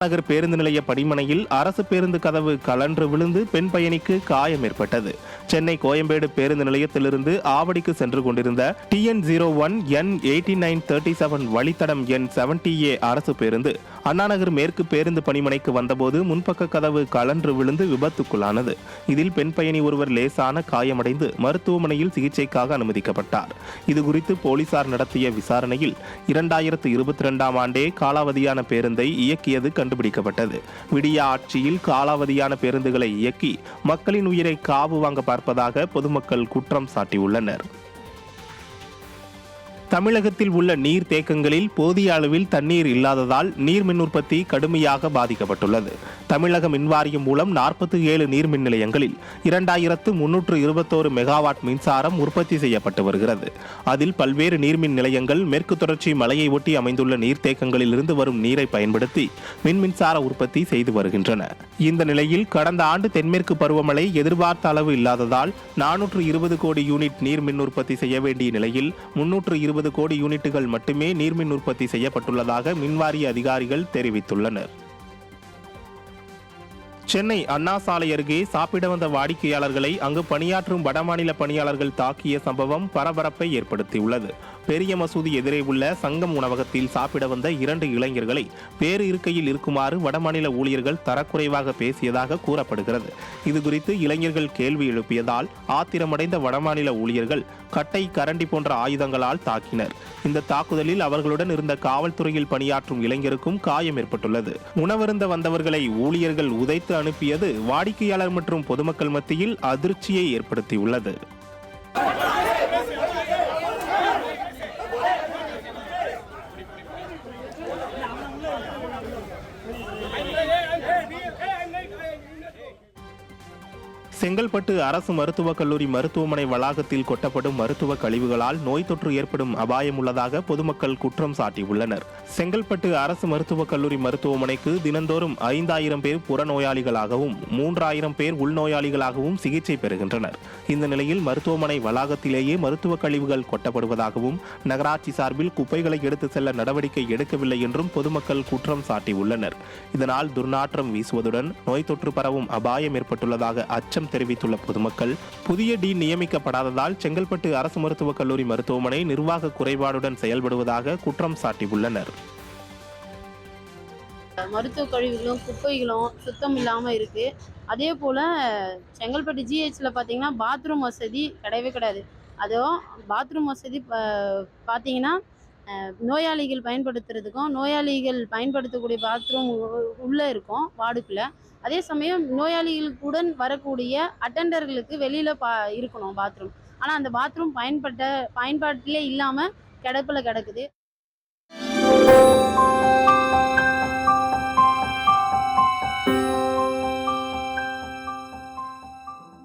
நகர் பேருந்து நிலைய படிமனையில் அரசு பேருந்து கதவு கலன்று விழுந்து பெண் பயணிக்கு காயம் ஏற்பட்டது. சென்னை கோயம்பேடு பேருந்து நிலையத்திலிருந்து ஆவடிக்கு சென்று கொண்டிருந்த TN zero one N eighty nine thirty seven வழித்தடம் என் செவன்டி ஏ அரசு பேருந்து அண்ணாநகர் மேற்கு பேருந்து பணிமனைக்கு வந்தபோது முன்பக்க கதவு கலன்று விழுந்து விபத்துக்குள்ளானது. இதில் பெண் பயணி ஒருவர் லேசான காயமடைந்து மருத்துவமனையில் சிகிச்சைக்காக அனுமதிக்கப்பட்டார். இதுகுறித்து போலீசார் நடத்திய விசாரணையில் இரண்டாயிரத்து இருபத்தி ரெண்டாம் ஆண்டே காலாவதியான பேருந்தை இயக்கியது கண்டுபிடிக்கப்பட்டது. விடிய ஆட்சியில் காலாவதியான பேருந்துகளை இயக்கி மக்களின் உயிரை காவு வாங்க பார்ப்பதாக பொதுமக்கள் குற்றம் சாட்டியுள்ளனர். தமிழகத்தில் உள்ள நீர் தேக்கங்களில் போதிய அளவில் தண்ணீர் இல்லாததால் நீர் மின் உற்பத்தி கடுமையாக பாதிக்கப்பட்டுள்ளது. தமிழக மின்வாரியம் மூலம் நாற்பத்தி ஏழு நீர் மின் நிலையங்களில் இரண்டாயிரத்து முன்னூற்று இருபத்தோரு மெகாவாட் மின்சாரம் உற்பத்தி செய்யப்பட்டு வருகிறது. அதில் பல்வேறு நீர்மின் நிலையங்கள் மேற்கு தொடர்ச்சி மலையை ஒட்டி அமைந்துள்ள நீர்த்தேக்கங்களில் இருந்து வரும் நீரை பயன்படுத்தி மின் மின்சார உற்பத்தி செய்து வருகின்றன. இந்த நிலையில் கடந்த ஆண்டு தென்மேற்கு பருவமழை எதிர்பார்த்த அளவு இல்லாததால் நானூற்று இருபது கோடி யூனிட் நீர் மின் உற்பத்தி செய்ய வேண்டிய நிலையில் முன்னூற்று இருபது கோடி யூனிட்டுகள் மட்டுமே நீர்மின் உற்பத்தி செய்யப்பட்டுள்ளதாக மின்வாரிய அதிகாரிகள் தெரிவித்துள்ளனர். சென்னை அண்ணா சாலை அருகே சாப்பிட வந்த வாடிக்கையாளர்களை அங்கு பணியாற்றும் வடமாநில பணியாளர்கள் தாக்கிய சம்பவம் பரபரப்பை ஏற்படுத்தியுள்ளது. பெரிய மசூதி எதிரே உள்ள சங்கம் உணவகத்தில் சாப்பிட வந்த இரண்டு இளைஞர்களை வேறு இருக்கையில் இருக்குமாறு வடமாநில ஊழியர்கள் தரக்குறைவாக பேசியதாக கூறப்படுகிறது. இதுகுறித்து இளைஞர்கள் கேள்வி எழுப்பியதால் ஆத்திரமடைந்த வடமாநில ஊழியர்கள் கட்டை கரண்டி போன்ற ஆயுதங்களால் தாக்கினர். இந்த தாக்குதலில் அவர்களுடன் இருந்த காவல்துறையில் பணியாற்றும் இளைஞருக்கும் காயம் ஏற்பட்டுள்ளது. உணவருந்த வந்தவர்களை ஊழியர்கள் உதைத்து அனுப்பியது வாடிக்கையாளர் மற்றும் பொதுமக்கள் மத்தியில் அதிர்ச்சியை ஏற்படுத்தியுள்ளது. செங்கல்பட்டு அரசு மருத்துவக் கல்லூரி மருத்துவமனை வளாகத்தில் கொட்டப்படும் மருத்துவ கழிவுகளால் நோய் தொற்று ஏற்படும் அபாயம் உள்ளதாக பொதுமக்கள் குற்றம் சாட்டியுள்ளனர். செங்கல்பட்டு அரசு மருத்துவக் கல்லூரி மருத்துவமனைக்கு தினந்தோறும் ஐந்தாயிரம் பேர் புறநோயாளிகளாகவும் மூன்றாயிரம் பேர் உள்நோயாளிகளாகவும் சிகிச்சை பெறுகின்றனர். இந்த நிலையில் மருத்துவமனை வளாகத்திலேயே மருத்துவ கழிவுகள் கொட்டப்படுவதாகவும் நகராட்சி சார்பில் குப்பைகளை எடுத்து செல்ல நடவடிக்கை எடுக்கவில்லை என்றும் பொதுமக்கள் குற்றம் சாட்டியுள்ளனர். இதனால் துர்நாற்றம் வீசுவதுடன் நோய் தொற்று பரவும் அபாயம் ஏற்பட்டுள்ளதாக அச்சம் தெரிவித்துள்ள பொதுமக்கள் புதிய டீன் நியமிக்கப்படாததால் செங்கல்பட்டு அரசு மருத்துவக் கல்லூரி மருத்துவமனை நிர்வாக குறைபாடுடன் செயல்படுவதாக குற்றம் சாட்டியுள்ளனர். மருத்துவ கழிவுகளும் குப்பைகளும் சுத்தம் இல்லாமல் இருக்குது அதே போல் செங்கல்பட்டு ஜிஹெச்சில் பார்த்தீங்கன்னா பாத்ரூம் வசதி கிடையவே கிடையாது. அதுவும் பாத்ரூம் வசதி பார்த்தீங்கன்னா நோயாளிகள் பயன்படுத்துறதுக்கும் நோயாளிகள் பயன்படுத்தக்கூடிய பாத்ரூம் உள்ளே இருக்கும் வார்டுக்குள்ளே. அதே சமயம் நோயாளிகளுக்குடன் வரக்கூடிய அட்டெண்டர்களுக்கு வெளியில் பா இருக்கணும் பாத்ரூம் ஆனால் அந்த பாத்ரூம் பயன்பட்ட பயன்பாட்டிலே இல்லாமல் கிடப்பில் கிடக்குது.